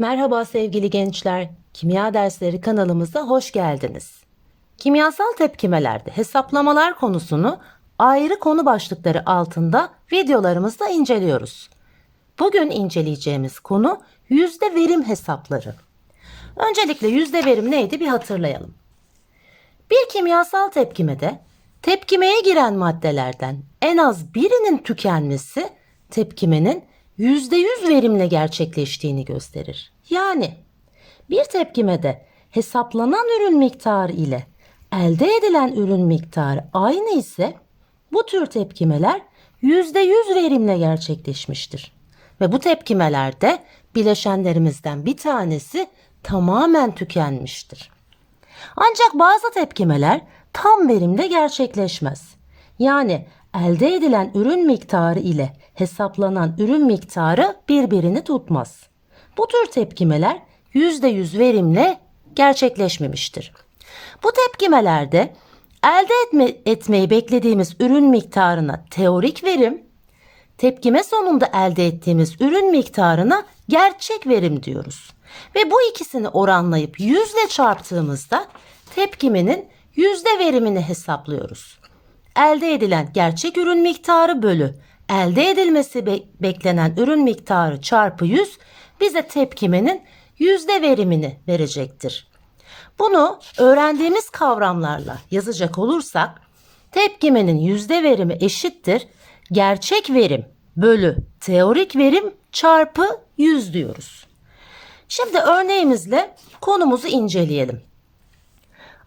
Merhaba sevgili gençler. Kimya dersleri kanalımıza hoş geldiniz. Kimyasal tepkimelerde hesaplamalar konusunu ayrı konu başlıkları altında videolarımızda inceliyoruz. Bugün inceleyeceğimiz konu yüzde verim hesapları. Öncelikle yüzde verim neydi bir hatırlayalım. Bir kimyasal tepkimede tepkimeye giren maddelerden en az birinin tükenmesi tepkimenin %100 verimle gerçekleştiğini gösterir. Yani bir tepkimede hesaplanan ürün miktarı ile elde edilen ürün miktarı aynı ise bu tür tepkimeler %100 verimle gerçekleşmiştir. Ve bu tepkimelerde bileşenlerimizden bir tanesi tamamen tükenmiştir. Ancak bazı tepkimeler tam verimle gerçekleşmez. Yani elde edilen ürün miktarı ile hesaplanan ürün miktarı birbirini tutmaz. Bu tür tepkimeler %100 verimle gerçekleşmemiştir. Bu tepkimelerde elde etme, etmeyi beklediğimiz ürün miktarına teorik verim, tepkime sonunda elde ettiğimiz ürün miktarına gerçek verim diyoruz. Ve bu ikisini oranlayıp yüzle çarptığımızda tepkimenin yüzde verimini hesaplıyoruz. Elde edilen gerçek ürün miktarı bölü elde edilmesi be- beklenen ürün miktarı çarpı 100 bize tepkimenin yüzde verimini verecektir. Bunu öğrendiğimiz kavramlarla yazacak olursak tepkimenin yüzde verimi eşittir gerçek verim bölü teorik verim çarpı 100 diyoruz. Şimdi örneğimizle konumuzu inceleyelim.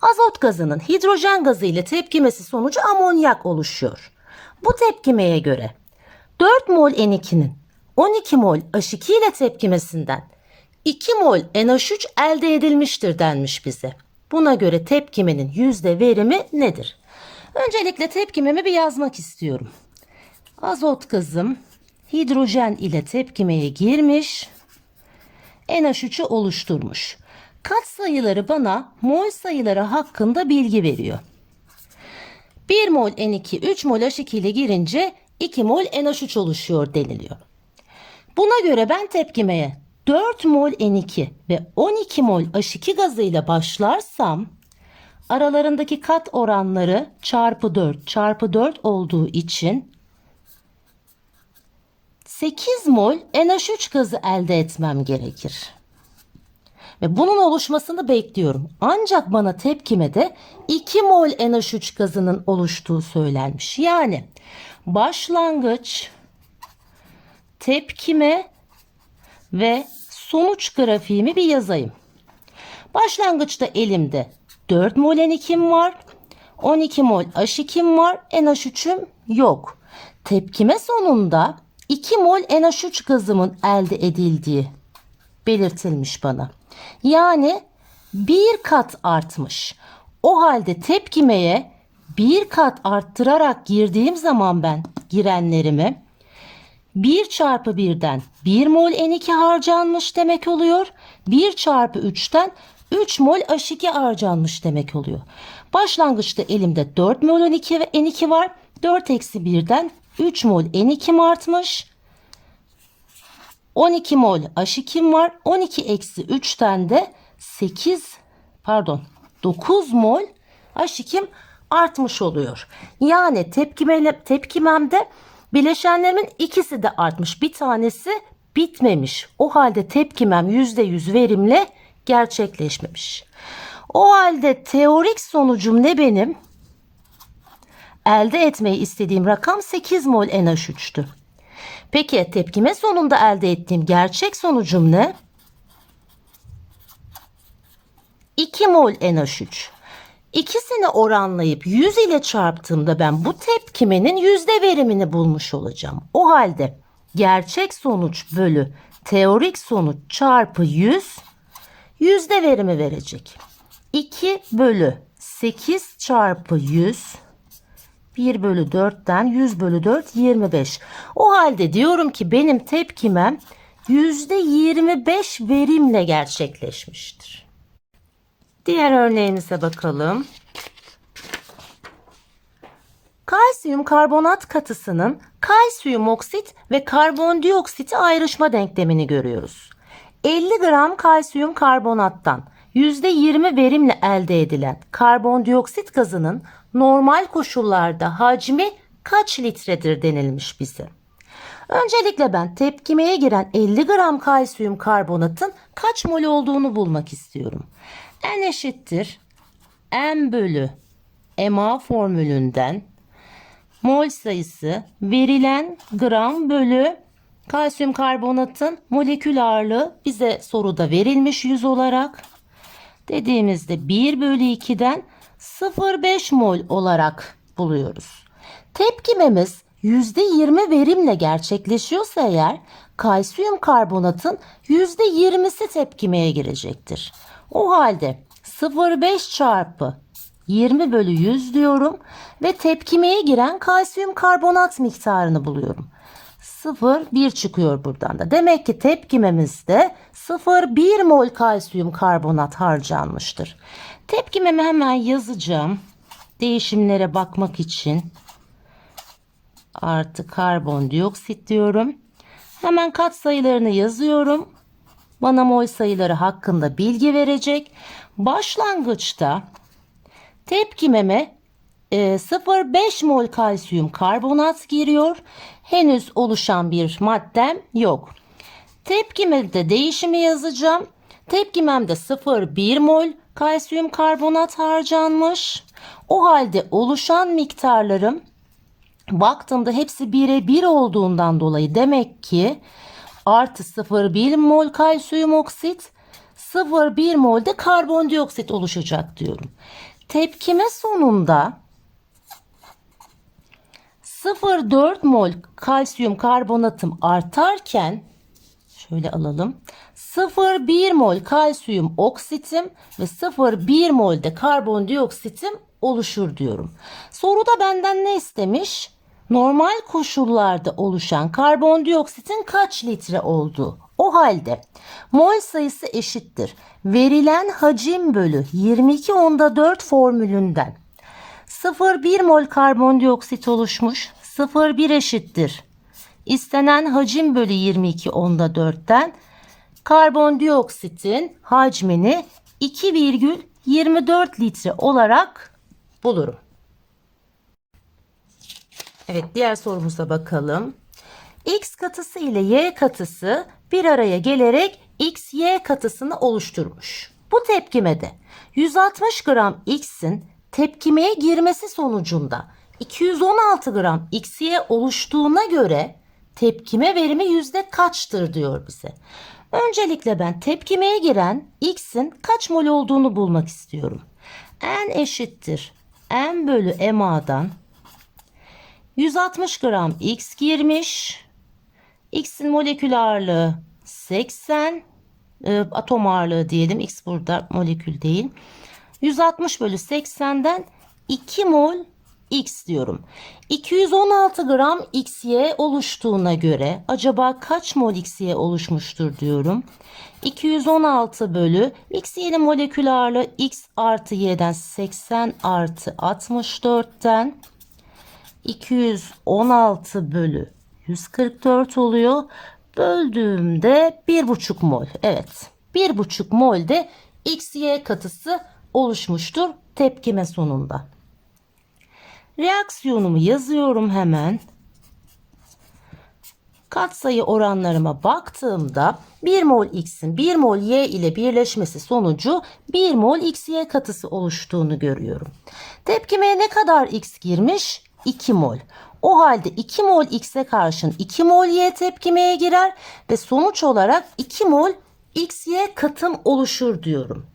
Azot gazının hidrojen gazı ile tepkimesi sonucu amonyak oluşuyor. Bu tepkimeye göre 4 mol N2'nin 12 mol H2 ile tepkimesinden 2 mol NH3 elde edilmiştir denmiş bize. Buna göre tepkimenin yüzde verimi nedir? Öncelikle tepkimemi bir yazmak istiyorum. Azot gazım hidrojen ile tepkimeye girmiş. NH3'ü oluşturmuş. Kat sayıları bana mol sayıları hakkında bilgi veriyor. 1 mol N2 3 mol H2 ile girince 2 mol NH3 oluşuyor deniliyor. Buna göre ben tepkimeye 4 mol N2 ve 12 mol H2 gazıyla başlarsam aralarındaki kat oranları çarpı 4 çarpı 4 olduğu için 8 mol NH3 gazı elde etmem gerekir. Ve bunun oluşmasını bekliyorum. Ancak bana tepkimede 2 mol NH3 gazının oluştuğu söylenmiş. Yani başlangıç, tepkime ve sonuç grafiğimi bir yazayım. Başlangıçta elimde 4 mol N2'm var. 12 mol H2'm var. NH3'üm yok. Tepkime sonunda 2 mol NH3 gazımın elde edildiği belirtilmiş bana. Yani bir kat artmış. O halde tepkimeye bir kat arttırarak girdiğim zaman ben girenlerimi 1 çarpı 1'den 1 mol N2 harcanmış demek oluyor. 1 çarpı 3'ten 3 mol H2 harcanmış demek oluyor. Başlangıçta elimde 4 mol N2 ve N2 var. 4 eksi 1'den 3 mol N2 artmış. 12 mol H2'm var. 12 eksi 3'ten de 8 pardon 9 mol H2'm artmış oluyor. Yani tepkime, tepkimemde bileşenlerimin ikisi de artmış. Bir tanesi bitmemiş. O halde tepkimem %100 verimle gerçekleşmemiş. O halde teorik sonucum ne benim? Elde etmeyi istediğim rakam 8 mol NH3'tü. Peki tepkime sonunda elde ettiğim gerçek sonucum ne? 2 mol NH3. İkisini oranlayıp 100 ile çarptığımda ben bu tepkimenin yüzde verimini bulmuş olacağım. O halde gerçek sonuç bölü teorik sonuç çarpı 100 yüzde verimi verecek. 2 bölü 8 çarpı 100 1 bölü 4'ten 100 bölü 4 25. O halde diyorum ki benim tepkimem %25 verimle gerçekleşmiştir. Diğer örneğimize bakalım. Kalsiyum karbonat katısının kalsiyum oksit ve karbondioksiti ayrışma denklemini görüyoruz. 50 gram kalsiyum karbonattan %20 verimle elde edilen karbondioksit gazının normal koşullarda hacmi kaç litredir denilmiş bize. Öncelikle ben tepkimeye giren 50 gram kalsiyum karbonatın kaç mol olduğunu bulmak istiyorum. N eşittir M bölü MA formülünden mol sayısı verilen gram bölü kalsiyum karbonatın molekül ağırlığı bize soruda verilmiş 100 olarak. Dediğimizde 1 bölü 2'den 0,5 mol olarak buluyoruz. Tepkimemiz %20 verimle gerçekleşiyorsa eğer kalsiyum karbonatın %20'si tepkimeye girecektir. O halde 0,5 çarpı 20 bölü 100 diyorum ve tepkimeye giren kalsiyum karbonat miktarını buluyorum. 0,1 çıkıyor buradan da. Demek ki tepkimemizde 0,1 mol kalsiyum karbonat harcanmıştır. Tepkimemi hemen yazacağım. Değişimlere bakmak için artı karbondioksit diyorum. Hemen kat sayılarını yazıyorum. Bana mol sayıları hakkında bilgi verecek. Başlangıçta tepkimeme 0,5 mol kalsiyum karbonat giriyor. Henüz oluşan bir maddem yok. Tepkimede değişimi yazacağım. Tepkimemde 0,1 mol kalsiyum karbonat harcanmış. O halde oluşan miktarlarım baktığımda hepsi 1'e 1 olduğundan dolayı demek ki artı 0,1 mol kalsiyum oksit 0,1 mol de karbondioksit oluşacak diyorum. Tepkime sonunda 0,4 mol kalsiyum karbonatım artarken şöyle alalım. 0,1 mol kalsiyum oksitim ve 0,1 mol de karbondioksitim oluşur diyorum. Soruda benden ne istemiş? Normal koşullarda oluşan karbondioksitin kaç litre olduğu. O halde mol sayısı eşittir. Verilen hacim bölü 22 onda 4 formülünden 0,1 mol karbondioksit oluşmuş. 0,1 eşittir. İstenen hacim bölü 22 onda 4'ten karbondioksitin hacmini 2,24 litre olarak bulurum. Evet diğer sorumuza bakalım. X katısı ile Y katısı bir araya gelerek XY katısını oluşturmuş. Bu tepkimede 160 gram X'in tepkimeye girmesi sonucunda 216 gram XY oluştuğuna göre tepkime verimi yüzde kaçtır diyor bize. Öncelikle ben tepkimeye giren X'in kaç mol olduğunu bulmak istiyorum. N eşittir M bölü MA'dan 160 gram X girmiş. X'in molekül ağırlığı 80. E, atom ağırlığı diyelim. X burada molekül değil. 160 bölü 80'den 2 mol X diyorum. 216 gram XY oluştuğuna göre acaba kaç mol XY oluşmuştur diyorum. 216 bölü XY'nin molekül ağırlığı X artı Y'den 80 artı 64'ten 216 bölü 144 oluyor. Böldüğümde 1,5 mol. Evet. 1,5 mol de XY katısı oluşmuştur tepkime sonunda. Reaksiyonumu yazıyorum hemen. Katsayı oranlarıma baktığımda 1 mol X'in 1 mol Y ile birleşmesi sonucu 1 mol XY katısı oluştuğunu görüyorum. Tepkimeye ne kadar X girmiş? 2 mol. O halde 2 mol X'e karşın 2 mol Y tepkimeye girer ve sonuç olarak 2 mol XY katım oluşur diyorum.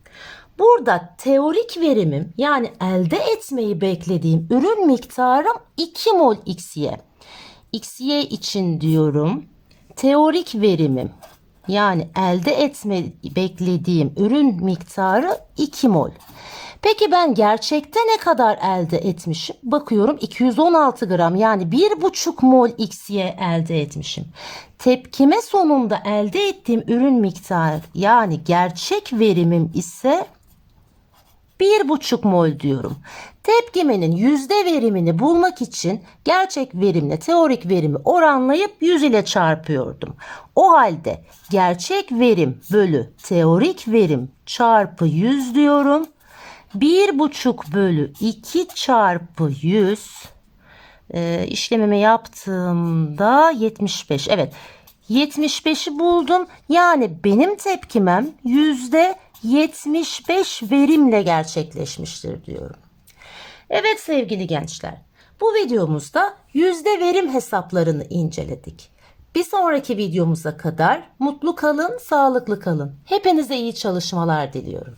Burada teorik verimim yani elde etmeyi beklediğim ürün miktarım 2 mol XY. XY için diyorum teorik verimim yani elde etme beklediğim ürün miktarı 2 mol. Peki ben gerçekte ne kadar elde etmişim? Bakıyorum 216 gram yani 1,5 mol XY elde etmişim. Tepkime sonunda elde ettiğim ürün miktarı yani gerçek verimim ise 1,5 mol diyorum. Tepkimenin yüzde verimini bulmak için gerçek verimle teorik verimi oranlayıp 100 ile çarpıyordum. O halde gerçek verim bölü teorik verim çarpı 100 diyorum. 1,5 bölü 2 çarpı 100 e, işlemimi yaptığımda 75. Evet 75'i buldum. Yani benim tepkimem yüzde 75 verimle gerçekleşmiştir diyorum. Evet sevgili gençler. Bu videomuzda yüzde verim hesaplarını inceledik. Bir sonraki videomuza kadar mutlu kalın, sağlıklı kalın. Hepinize iyi çalışmalar diliyorum.